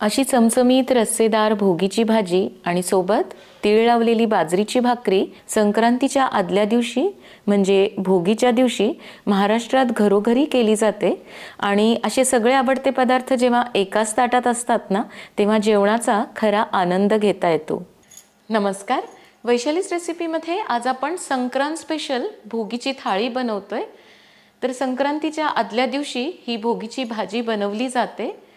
अशी चमचमीत रस्सेदार भोगीची भाजी आणि सोबत तीळ लावलेली बाजरीची भाकरी संक्रांतीच्या आदल्या दिवशी म्हणजे भोगीच्या दिवशी महाराष्ट्रात घरोघरी केली जाते. आणि असे सगळे आवडते पदार्थ जेव्हा एकाच ताटात असतात ना तेव्हा जेवणाचा खरा आनंद घेता येतो. नमस्कार. वैशालीच रेसिपीमध्ये आज आपण संक्रांत स्पेशल भोगीची थाळी बनवतोय. तर संक्रांतीच्या आदल्या दिवशी ही भोगीची भाजी बनवली जाते.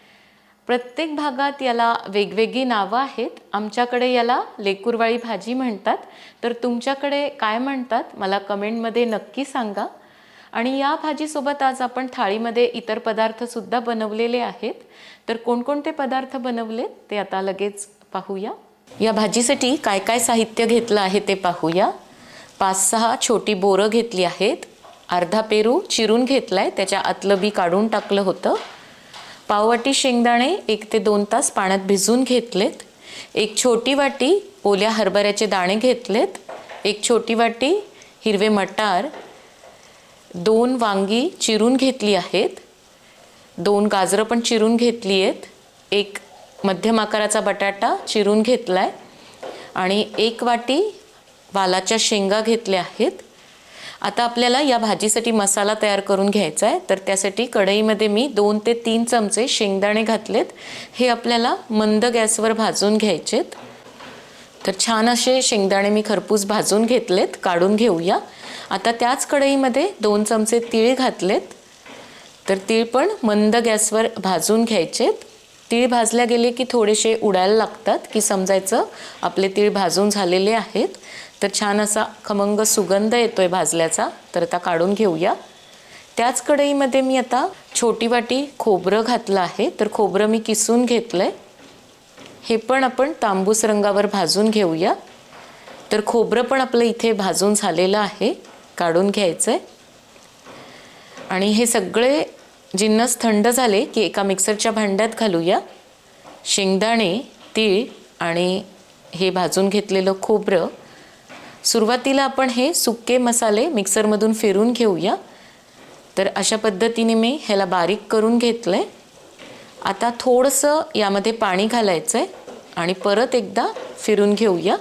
प्रत्येक भागात याला वेगवेगळी नावं आहेत. आमच्याकडे याला लेकुरवाळी भाजी म्हणतात. तर तुमच्याकडे काय म्हणतात? मला कमेंटमध्ये नक्की सांगा. आणि या भाजीसोबत आज आपण थाळीमध्ये इतर पदार्थसुद्धा बनवलेले आहेत. तर कोणकोणते पदार्थ बनवलेत ते आता लगेच पाहूया. या भाजीसाठी काय काय साहित्य घेतलं आहे ते पाहूया. पाच सहा छोटी बोरं घेतली आहेत. अर्धा पेरू चिरून घेतलाय. त्याच्या आतलं बी काढून टाकलं होतं. पाववाटी शेंगदाणे एक ते दोन तास पाण्यात भिजून घेतलेत. एक छोटी वाटी ओल्या हरभऱ्याचे दाणे घेतलेत. एक छोटी वाटी हिरवे मटार. दोन वांगी चिरून घेतली आहेत. दोन गाजरं पण चिरून घेतली आहेत. एक मध्यम आकाराचा बटाटा चिरून घेतला आहे आणि एक वाटी वालाच्या शेंगा घेतल्या आहेत. आता आपल्याला या भाजीसाठी मसाला तयार करून घ्यायचा आहे. तर त्यासाठी कढईमध्ये मी दोन ते तीन चमचे शेंगदाणे घातलेत. हे आपल्याला मंद गॅसवर भाजून घ्यायचेत. तर छान असे शेंगदाणे मी खरपूस भाजून घेतलेत काढून घेऊया. आता त्याच कढईमध्ये दोन चमचे तीळ घातलेत. तर तीळ पण मंद गॅसवर भाजून घ्यायचेत. तीळ भाजल्या गेले की थोडेसे उडायला लागतात की समजायचं आपले तीळ भाजून झालेले आहेत. तर छान असा खमंग सुगंध येतोय भाजल्याचा. तर आता काढून घेऊया. त्याच कढईमध्ये मी आता छोटी वाटी खोबरं घातलं आहे. तर खोबरं मी किसून घेतलं आहे हे पण आपण तांबूस रंगावर भाजून घेऊया. तर खोबरं पण आपलं इथे भाजून झालेलं आहे. काढून घ्यायचं आहे आणि हे सगळे जिन्नस थंड झाले की एका मिक्सरच्या भांड्यात घालूया. शेंगदाणे तीळ आणि हे भाजून घेतलेलं खोबरं सुरुवातीला आपण हे सुके मसाले मिक्सरमधून फिरून घेऊया. तर अशा पद्धतीने मी ह्याला बारीक करून घेतलं. आहे आता थोडंसं यामध्ये पाणी घालायचं आहे आणि परत एकदा फिरून घेऊया.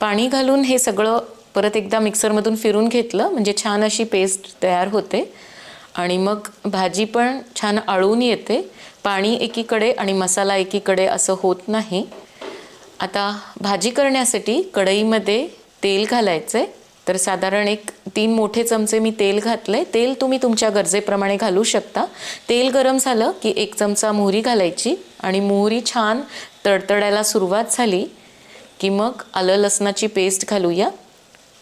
पाणी घालून हे सगळं परत एकदा मिक्सरमधून फिरून घेतलं म्हणजे छान अशी पेस्ट तयार होते. आणि मग भाजी पण छान आळून येते. पाणी एकीकडे आणि मसाला एकीकडे असं होत नाही. आता भाजी करण्यासाठी कढईमध्ये तेल घालायचं आहे तर साधारण एक तीन मोठे चमचे मी तेल घातले तेल तुम्ही तुमच्या गरजेप्रमाणे घालू शकता. तेल गरम झालं की एक चमचा मोहरी घालायची आणि मोहरी छान तडतडायला सुरुवात झाली की मग आलं लसणाची पेस्ट घालूया.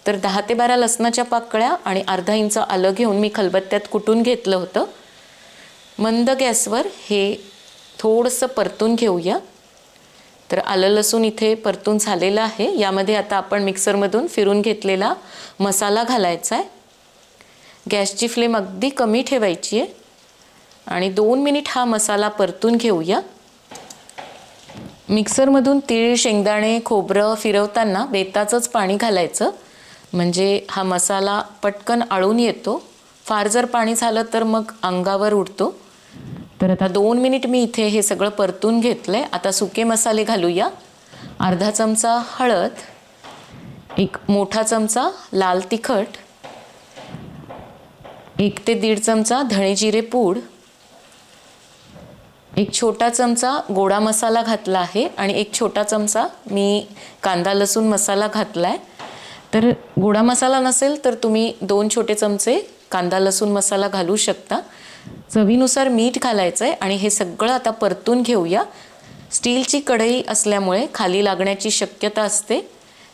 तर दहा ते बारा लसणाच्या पाकळ्या आणि अर्धा इंच आलं घेऊन मी खलबत्त्यात कुटून घेतलं होतं. मंद गॅसवर हे थोडंसं परतून घेऊया. तर आलं लसूण इथे परतून झालेलं आहे. यामध्ये आता आपण मिक्सरमधून फिरून घेतलेला मसाला घालायचा आहे. गॅसची फ्लेम अगदी कमी ठेवायची आहे. आणि दोन मिनिट हा मसाला परतून घेऊया. मिक्सरमधून तीळ शेंगदाणे खोबरं फिरवताना बेताचंच पाणी घालायचं. म्हणजे हा मसाला पटकन आळून येतो. फार जर पाणी झालं तर मग अंगावर उडतो. तर आता दोन मिनिट मी इथे हे सगळं परतून घेतलं आहे आता सुके मसाले घालूया. अर्धा चमचा हळद एक मोठा चमचा लाल तिखट एक ते दीड चमचा धणे जिरे पूड एक छोटा चमचा गोडा मसाला घातला आहे आणि एक छोटा चमचा मी कांदा लसूण मसाला घातला आहे तर गोडा मसाला नसेल तर तुम्ही दोन छोटे चमचे कांदा लसूण मसाला घालू शकता. चवीनुसार मीठ घालायचं आहे आणि हे सगळं आता परतून घेऊया. स्टीलची कढई असल्यामुळे खाली लागण्याची शक्यता असते.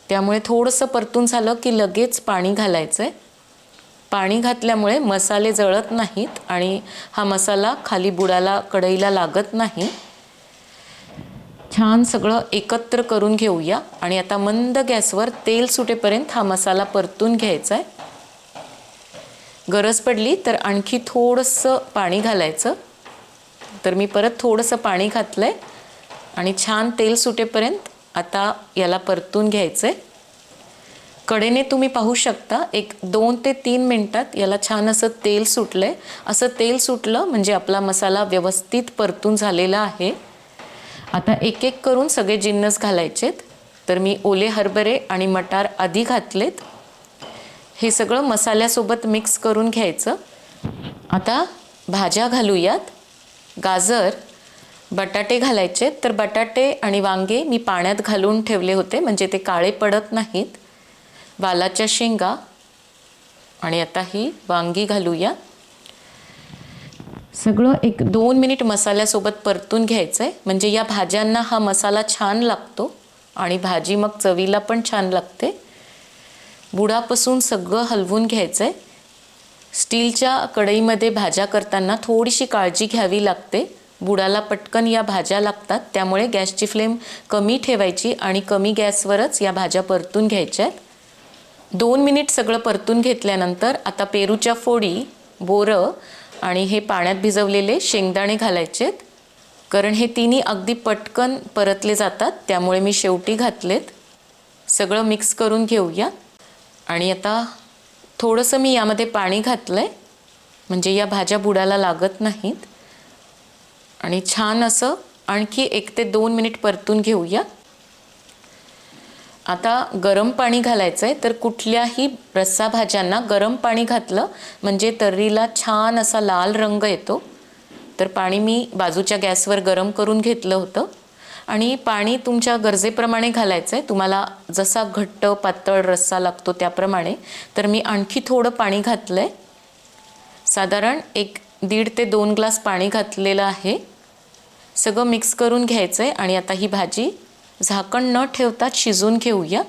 त्यामुळे थोडंसं परतून झालं की लगेच पाणी घालायचं आहे पाणी घातल्यामुळे मसाले जळत नाहीत आणि हा मसाला खाली बुडाला कढईला लागत नाही. छान सगळं एकत्र करून घेऊया आणि आता मंद गॅसवर तेल सुटेपर्यंत हा मसाला परतून घ्यायचा आहे गरज पडली तर आणखी थोडंसं पाणी घालायचं. तर मी परत थोडंसं पाणी घातलं आहे आणि छान तेल सुटेपर्यंत आता याला परतून घ्यायचं आहे कडेने तुम्ही पाहू शकता एक दोन ते तीन मिनटात याला छान असं तेल सुटलं आहे असं तेल सुटलं म्हणजे आपला मसाला व्यवस्थित परतून झालेला आहे. आता एक एक करून सगळे जिन्नस घालायचेत. तर मी ओले हरभरे आणि मटार आधी घातलेत. हे सगळं मसाल्यासोबत मिक्स करून घ्यायचं. आता भाज्या घालूयात. गाजर बटाटे घालायचे तर बटाटे आणि वांगे मी पाण्यात घालून ठेवले होते म्हणजे ते काळे पडत नाहीत. वालाच्या शेंगा आणि आता ही वांगी घालूया. सगळं एक दोन मिनिट मसाल्यासोबत परतून घ्यायचं आहे म्हणजे या भाज्यांना हा मसाला छान लागतो आणि भाजी मग चवीला पण छान लागते. बुडापासून सगळं हलवून घ्यायचं आहे स्टीलच्या कढईमध्ये भाज्या करताना थोडीशी काळजी घ्यावी लागते. बुडाला पटकन या भाज्या लागतात त्यामुळे गॅसची फ्लेम कमी ठेवायची आणि कमी गॅसवरच या भाज्या परतून घ्यायच्या आहेत. दोन मिनिट सगळं परतून घेतल्यानंतर आता पेरूच्या फोडी बोरं आणि हे पाण्यात भिजवलेले शेंगदाणे घालायचे आहेत. कारण हे तिन्ही अगदी पटकन परतले जातात त्यामुळे मी शेवटी घातलेत. सगळं मिक्स करून घेऊया. आणि आता थोडंसं मी यामध्ये पाणी घातलं आहे म्हणजे या भाज्या बुडाला लागत नाहीत. आणि छान असं आणखी एक ते दोन मिनिट परतून घेऊया. आता गरम पाणी घालायचं आहे तर कुठल्याही रस्सा भाज्यांना गरम पाणी घातलं म्हणजे तर्रीला छान असा लाल रंग येतो. तर पाणी मी बाजूच्या गॅसवर गरम करून घेतलं होतं. आणि पाणी तुमच्या गरजेप्रमाणे घालायचं आहे तुम्हाला जसा घट्ट पातळ रस्सा लागतो त्याप्रमाणे. तर मी आणखी थोडं पाणी घातलं आहे साधारण एक दीड ते दोन ग्लास पाणी घातलेलं आहे. सगळं मिक्स करून घ्यायचं आहे आणि आता ही भाजी झाकण न ठेवता शिजून घेऊया.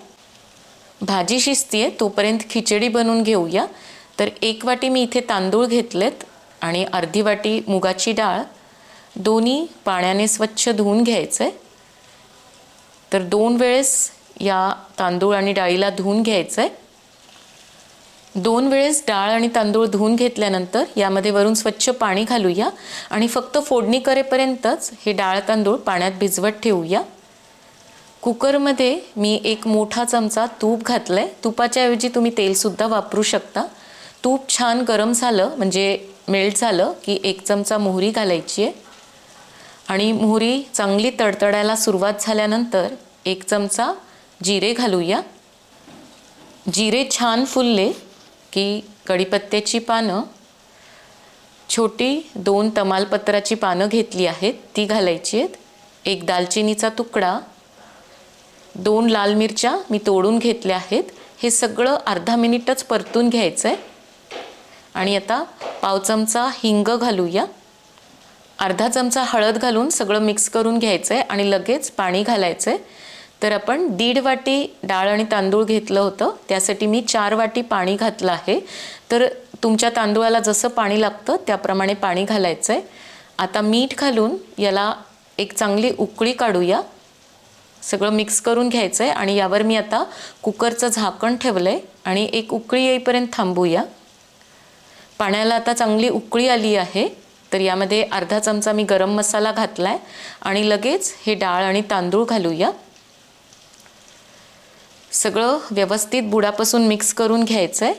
भाजी शिजती आहे तोपर्यंत खिचडी बनवून घेऊया. तर एक वाटी मी इथे तांदूळ घेतलेत आणि अर्धी वाटी मुगाची डाळ. दोन्ही पाण्याने स्वच्छ धुवून घ्यायचं आहे तर दोन वेळेस या तांदूळ आणि डाळीला धुवून घ्यायचं आहे दोन वेळेस डाळ आणि तांदूळ धुवून घेतल्यानंतर यामध्ये वरून स्वच्छ पाणी घालूया आणि फक्त फोडणी करेपर्यंतच हे डाळ तांदूळ पाण्यात भिजवत ठेवूया. कुकरमध्ये मी एक मोठा चमचा तूप घातलं आहे तुपाच्याऐवजी तुम्ही तेलसुद्धा वापरू शकता. तूप छान गरम झालं म्हणजे मेल्ट झालं की एक चमचा मोहरी घालायची आहे. आणि मोहरी चांगली तडतडायला सुरुवात झाल्यानंतर एक चमचा जिरे घालूया. जिरे छान फुलले की कढीपत्त्याची पानं छोटी दोन तमालपत्राची पानं घेतली आहेत ती घालायची आहेत. एक दालचिनीचा तुकडा दोन लाल मिरच्या मी तोडून घेतल्या आहेत. हे सगळं अर्धा मिनिटच परतून घ्यायचं आहे आणि आता पाव चमचा हिंग घालूया. अर्धा चमचा हळद घालून सगळं मिक्स करून घ्यायचं आहे आणि लगेच पाणी घालायचं आहे तर आपण दीड वाटी डाळ आणि तांदूळ घेतलं होतं. त्यासाठी मी चार वाटी पाणी घातलं आहे. तर तुमच्या तांदूळाला जसं पाणी लागतं त्याप्रमाणे पाणी घालायचं आहे आता मीठ घालून याला एक चांगली उकळी काढूया. सगळं मिक्स करून घ्यायचं आहे आणि यावर मी आता कुकरचं झाकण ठेवलं आहे आणि एक उकळी येईपर्यंत थांबूया. पाण्याला आता चांगली उकळी आली आहे. तर यामध्ये अर्धा चमचा मी गरम मसाला घातला आहे आणि लगेच हे डाळ आणि तांदूळ घालूया. सगळं व्यवस्थित बुडापासून मिक्स करून घ्यायचं आहे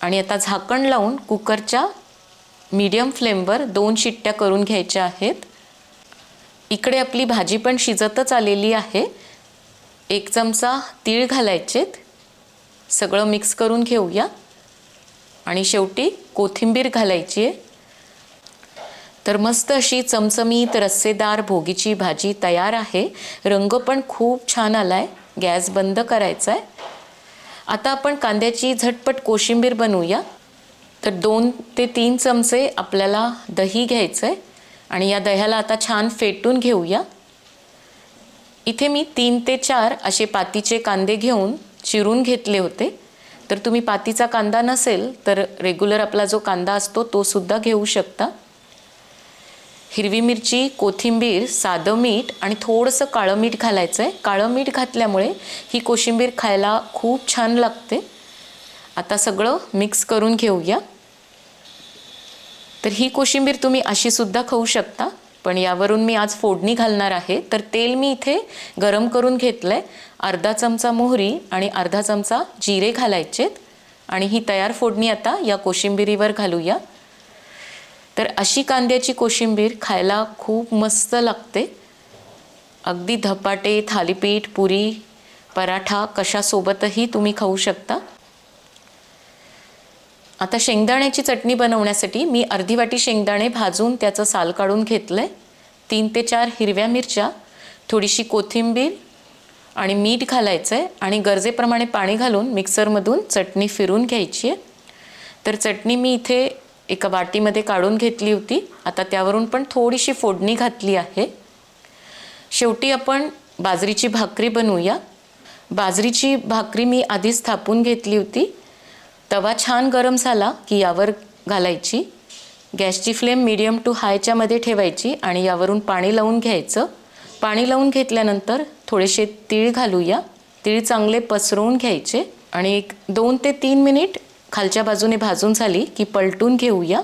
आणि आता झाकण लावून कुकरच्या मीडियम फ्लेमवर दोन शिट्ट्या करून घ्यायच्या आहेत. इकडे आपली भाजी पण शिजतच आलेली आहे. एक चमचा तीळ घालायचेत. सगळं मिक्स करून घेऊया. आणि शेवटी कोथिंबीर घालायची आहे. तर मस्त अशी चमचमीत रस्सेदार भोगीची भाजी तयार आहे. रंग पण खूप छान आला आहे गॅस बंद करायचा आहे आता आपण कांद्याची झटपट कोशिंबीर बनवूया. तर दोन ते तीन चमचे आपल्याला दही घ्यायचं आहे आणि या दह्याला आता छान फेटून घेऊया. इथे मी तीन ते चार असे पातीचे कांदे घेऊन चिरून घेतले होते. तर तुम्ही पातीचा कांदा नसेल तर रेग्युलर आपला जो कांदा असतो तो सुद्धा घेऊ शकता. हिरवी मिरची कोथिंबीर साधं मीठ आणि थोडंसं काळं मीठ घालायचं आहे काळं मीठ घातल्यामुळे ही कोशिंबीर खायला खूप छान लागते. आता सगळं मिक्स करून घेऊया. तर ही कोशिंबीर तुम्ही अशीसुद्धा खाऊ शकता पण यावरून मी आज फोडणी घालणार आहे. तर तेल मी इथे गरम करून घेतलं आहे अर्धा चमचा मोहरी आणि अर्धा चमचा जिरे घालायचेत. आणि ही तयार फोडणी आता या कोशिंबिरीवर घालूया. तर अशी कांद्याची कोशिंबीर खायला खूप मस्त लागते. अगदी धपाटे थालीपीठ पुरी पराठा कशासोबतही तुम्ही खाऊ शकता. आता शेंगदाण्याची चटणी बनवण्यासाठी मी अर्धी वाटी शेंगदाणे भाजून त्याचं साल काढून घेतलं आहे तीन ते चार हिरव्या मिरच्या थोडीशी कोथिंबीर आणि मीठ घालायचं आहे आणि गरजेप्रमाणे पाणी घालून मिक्सरमधून चटणी फिरून घ्यायची आहे. तर चटणी मी इथे एका वाटीमध्ये काढून घेतली होती. आता त्यावरून पण थोडीशी फोडणी घातली आहे. शेवटी आपण बाजरीची भाकरी बनवूया. बाजरीची भाकरी मी आधीच थापून घेतली होती. तवा छान गरम झाला की यावर घालायची. गॅसची फ्लेम मिडियम टू हायच्यामध्ये ठेवायची आणि यावरून पाणी लावून घ्यायचं. पाणी लावून घेतल्यानंतर थोडेसे तीळ घालूया. तीळ चांगले पसरवून घ्यायचे आणि एक दोन ते तीन मिनिट खालच्या बाजूने भाजून झाली की पलटून घेऊया.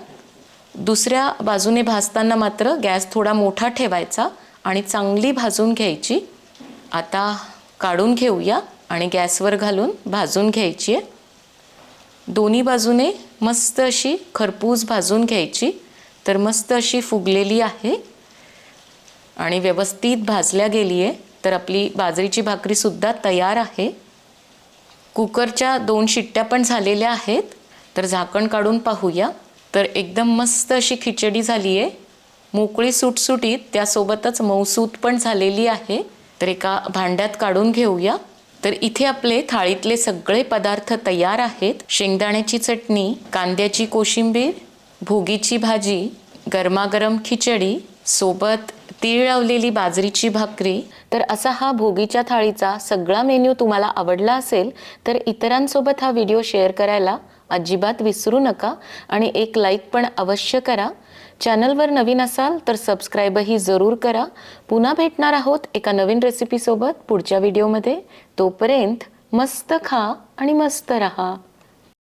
दुसऱ्या बाजूने भाजताना मात्र गॅस थोडा मोठा ठेवायचा आणि चांगली भाजून घ्यायची. आता काढून घेऊया आणि गॅसवर घालून भाजून घ्यायची. आहे दोन्ही बाजूने मस्त अशी खरपूस भाजून घ्यायची. तर मस्त अशी फुगलेली आहे. आणि व्यवस्थित भाजल्या गेली आहे तर आपली बाजरीची भाकरीसुद्धा तयार आहे. कुकरच्या दोन शिट्ट्या पण झालेल्या आहेत. तर झाकण काढून पाहूया. तर एकदम मस्त अशी खिचडी झाली आहे मोकळी सुटसुटीत त्यासोबतच मऊसूत पण झालेली आहे. तर एका भांड्यात काढून घेऊया. तर इथे आपले थाळीतले सगळे पदार्थ तयार आहेत. शेंगदाण्याची चटणी कांद्याची कोशिंबीर भोगीची भाजी गरमागरम खिचडी सोबत तीळ लावलेली बाजरीची भाकरी तर असा हा भोगीच्या थाळीचा सगळा मेन्यू तुम्हाला आवडला असेल तर इतरांसोबत हा व्हिडिओ शेअर करायला अजिबात विसरू नका आणि एक लाईक पण अवश्य करा. चॅनलवर नवीन असाल तर सबस्क्राईबही जरूर करा. पुन्हा भेटणार आहोत एका नवीन रेसिपीसोबत पुढच्या व्हिडिओमध्ये. तोपर्यंत मस्त खा आणि मस्त रहा.